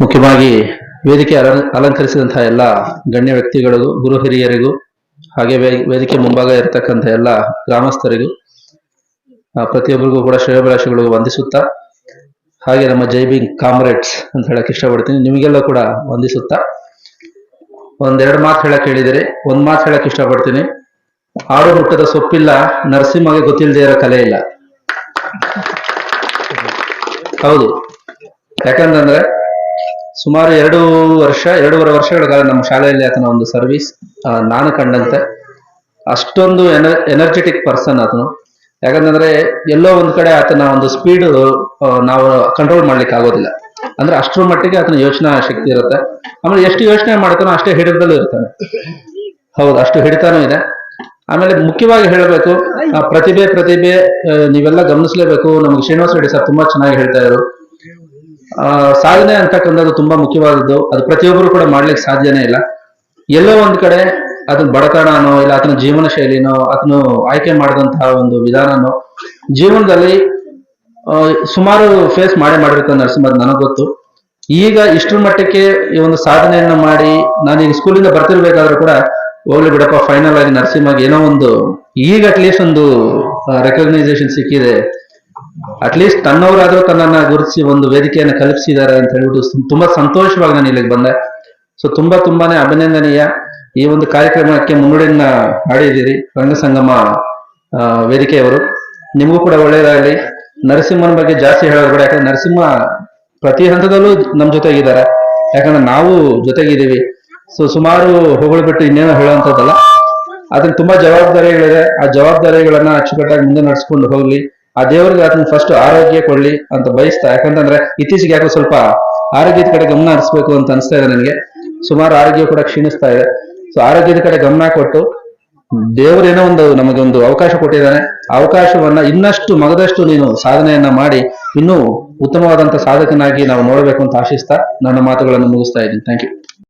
ಮುಖ್ಯವಾಗಿ ವೇದಿಕೆ ಅಲಂ- ಅಲಂಕರಿಸಿದಂತಹ ಎಲ್ಲ ಗಣ್ಯ ವ್ಯಕ್ತಿಗಳಿಗೂ ಗುರು ಹಿರಿಯರಿಗೂ, ಹಾಗೆ ವೇದಿಕೆ ಮುಂಭಾಗ ಇರತಕ್ಕಂಥ ಎಲ್ಲ ಗ್ರಾಮಸ್ಥರಿಗೂ ಪ್ರತಿಯೊಬ್ಬರಿಗೂ ಕೂಡ ಶ್ರೇಯಭಿಲಾಷಿಗಳಿಗೂ ವಂದಿಸುತ್ತಾ, ಹಾಗೆ ನಮ್ಮ ಜೈ ಬಿಂಗ್ ಕಾಮ್ರೇಡ್ಸ್ ಅಂತ ಹೇಳಕ್ ಇಷ್ಟಪಡ್ತೀನಿ. ನಿಮಗೆಲ್ಲ ಕೂಡ ವಂದಿಸುತ್ತಾ. ಒಂದೆರಡು ಮಾತು ಹೇಳಕ್ ಹೇಳಿದಿರಿ, ಒಂದ್ ಮಾತು ಹೇಳಕ್ ಇಷ್ಟಪಡ್ತೀನಿ. ಆಡು ಮುಟ್ಟದ ಸೊಪ್ಪಿಲ್ಲ, ನರಸಿಂಹಗೆ ಗೊತ್ತಿಲ್ಲದೆ ಇರೋ ಕಲೆ ಇಲ್ಲ. ಹೌದು. ಯಾಕಂತಂದ್ರೆ ಸುಮಾರು ಎರಡು ವರ್ಷ, ಎರಡೂವರೆ ವರ್ಷಗಳ ಕಾಲ ನಮ್ಮ ಶಾಲೆಯಲ್ಲಿ ಆತನ ಒಂದು ಸರ್ವಿಸ್ ನಾನು ಕಂಡಂತೆ. ಅಷ್ಟೊಂದು ಎನರ್ಜೆಟಿಕ್ ಪರ್ಸನ್ ಆತನು. ಯಾಕಂತಂದ್ರೆ ಎಲ್ಲೋ ಒಂದ್ ಕಡೆ ಆತನ ಒಂದು ಸ್ಪೀಡ್ ನಾವು ಕಂಟ್ರೋಲ್ ಮಾಡ್ಲಿಕ್ಕೆ ಆಗೋದಿಲ್ಲ. ಅಂದ್ರೆ ಅಷ್ಟರ ಮಟ್ಟಿಗೆ ಆತನ ಯೋಚನಾ ಶಕ್ತಿ ಇರುತ್ತೆ. ಆಮೇಲೆ ಎಷ್ಟು ಯೋಚನೆ ಮಾಡ್ತಾನೋ ಅಷ್ಟೇ ಹಿಡಿತದಲ್ಲೂ ಇರ್ತಾನೆ. ಹೌದು, ಅಷ್ಟು ಹಿಡಿತಾನೂ ಇದೆ. ಆಮೇಲೆ ಮುಖ್ಯವಾಗಿ ಹೇಳಬೇಕು ಪ್ರತಿಭೆ ಪ್ರತಿಭೆ ನೀವೆಲ್ಲ ಗಮನಿಸಲೇಬೇಕು. ನಮ್ಗೆ ಶ್ರೀನಿವಾಸ ರೆಡ್ಡಿ ಸರ್ ತುಂಬಾ ಚೆನ್ನಾಗಿ ಹೇಳ್ತಾ ಇದ್ರು. ಸಾಧನೆ ಅಂತಕ್ಕಂಥದ್ದು ತುಂಬಾ ಮುಖ್ಯವಾದದ್ದು. ಅದು ಪ್ರತಿಯೊಬ್ಬರು ಕೂಡ ಮಾಡ್ಲಿಕ್ಕೆ ಸಾಧ್ಯನೇ ಇಲ್ಲ. ಎಲ್ಲೋ ಒಂದ್ ಕಡೆ ಅದನ್ನ ಬಡತನನೋ ಇಲ್ಲ ಆತನ ಜೀವನ ಶೈಲಿನೋ ಅದನ್ನ ಆಯ್ಕೆ ಮಾಡಿದಂತಹ ಒಂದು ವಿಧಾನನೋ ಜೀವನದಲ್ಲಿ ಆ, ಸುಮಾರು ಫೇಸ್ ಮಾಡೇ ಮಾಡಿರ್ತಾನೆ ನರಸಿಂಹ ಅದು ನನಗ್ ಗೊತ್ತು. ಈಗ ಇಷ್ಟರ ಮಟ್ಟಕ್ಕೆ ಈ ಒಂದು ಸಾಧನೆಯನ್ನ ಮಾಡಿ ನಾನು ಈಗ ಸ್ಕೂಲಿಂದ ಬರ್ತಿರ್ಬೇಕಾದ್ರೂ ಕೂಡ ಹೋಗ್ಲಿ ಬಿಡಪ್ಪ ಫೈನಲ್ ಆಗಿ ನರಸಿಂಹಗೆ ಏನೋ ಒಂದು ಈಗ ಅಟ್ಲೀಸ್ಟ್ ಒಂದು ರೆಕಗ್ನೈಸೇಷನ್ ಸಿಕ್ಕಿದೆ. ಅಟ್ಲೀಸ್ಟ್ ತನ್ನವರಾದ್ರೂ ತನ್ನನ್ನ ಗುರುತಿಸಿ ಒಂದು ವೇದಿಕೆಯನ್ನು ಕಲ್ಪಿಸಿದ್ದಾರೆ ಅಂತ ಹೇಳ್ಬಿಟ್ಟು ತುಂಬಾ ಸಂತೋಷವಾಗಿ ನಾನು ಇಲ್ಲಿಗೆ ಬಂದೆ. ಸೊ ತುಂಬಾ ತುಂಬಾನೇ ಅಭಿನಂದನೀಯ. ಈ ಒಂದು ಕಾರ್ಯಕ್ರಮಕ್ಕೆ ಮುನ್ನುಡಿಯನ್ನ ಹಾಡಿದ್ದೀರಿ ರಂಗಸಂಗಮ ಸಂಗಮ ವೇದಿಕೆಯವರು. ನಿಮಗೂ ಕೂಡ ಒಳ್ಳೆಯದಾಗಲಿ. ನರಸಿಂಹನ ಬಗ್ಗೆ ಜಾಸ್ತಿ ಹೇಳೋದು ಕೂಡ ಯಾಕಂದ್ರೆ ನರಸಿಂಹ ಪ್ರತಿ ಹಂತದಲ್ಲೂ ನಮ್ಮ ಜೊತೆಗಿದ್ದಾರೆ. ಯಾಕಂದ್ರೆ ನಾವು ಜೊತೆಗಿದ್ದೀವಿ. ಸೊ ಸುಮಾರು ಹೊಗಳು ಬಿಟ್ಟು ಇನ್ನೇನೋ ಹೇಳುವಂಥದ್ದಲ್ಲ. ಅದಕ್ಕೆ ತುಂಬಾ ಜವಾಬ್ದಾರಿಗಳಿದೆ. ಆ ಜವಾಬ್ದಾರಿಗಳನ್ನ ಅಚ್ಚುಕಟ್ಟಾಗಿ ಮುಂದೆ ನಡೆಸ್ಕೊಂಡು ಹೋಗ್ಲಿ. ಆ ದೇವರಿಗೆ ಅದನ್ನ ಫಸ್ಟ್ ಆರೋಗ್ಯ ಕೊಡ್ಲಿ ಅಂತ ಬಯಸ್ತಾ, ಯಾಕಂತಂದ್ರೆ ಇತ್ತೀಚೆಗೆ ಯಾಕೋ ಸ್ವಲ್ಪ ಆರೋಗ್ಯದ ಕಡೆ ಗಮನ ಹರಿಸ್ಬೇಕು ಅಂತ ಅನಿಸ್ತಾ ಇದೆ ನನಗೆ. ಸುಮಾರು ಆರೋಗ್ಯ ಕೂಡ ಕ್ಷೀಣಿಸ್ತಾ ಇದೆ. ಸೊ ಆರೋಗ್ಯದ ಕಡೆ ಗಮನ ಕೊಟ್ಟು ದೇವರೇನೋ ಒಂದು ನಮಗೆ ಒಂದು ಅವಕಾಶ ಕೊಟ್ಟಿದ್ದಾನೆ. ಅವಕಾಶವನ್ನ ಇನ್ನಷ್ಟು ಮಗದಷ್ಟು ನೀನು ಸಾಧನೆಯನ್ನ ಮಾಡಿ ಇನ್ನೂ ಉತ್ತಮವಾದಂತ ಸಾಧಕನಾಗಿ ನಾವು ನೋಡಬೇಕು ಅಂತ ಆಶಿಸ್ತಾ ನನ್ನ ಮಾತುಗಳನ್ನು ಮುಗಿಸ್ತಾ ಇದ್ದೀನಿ. Thank you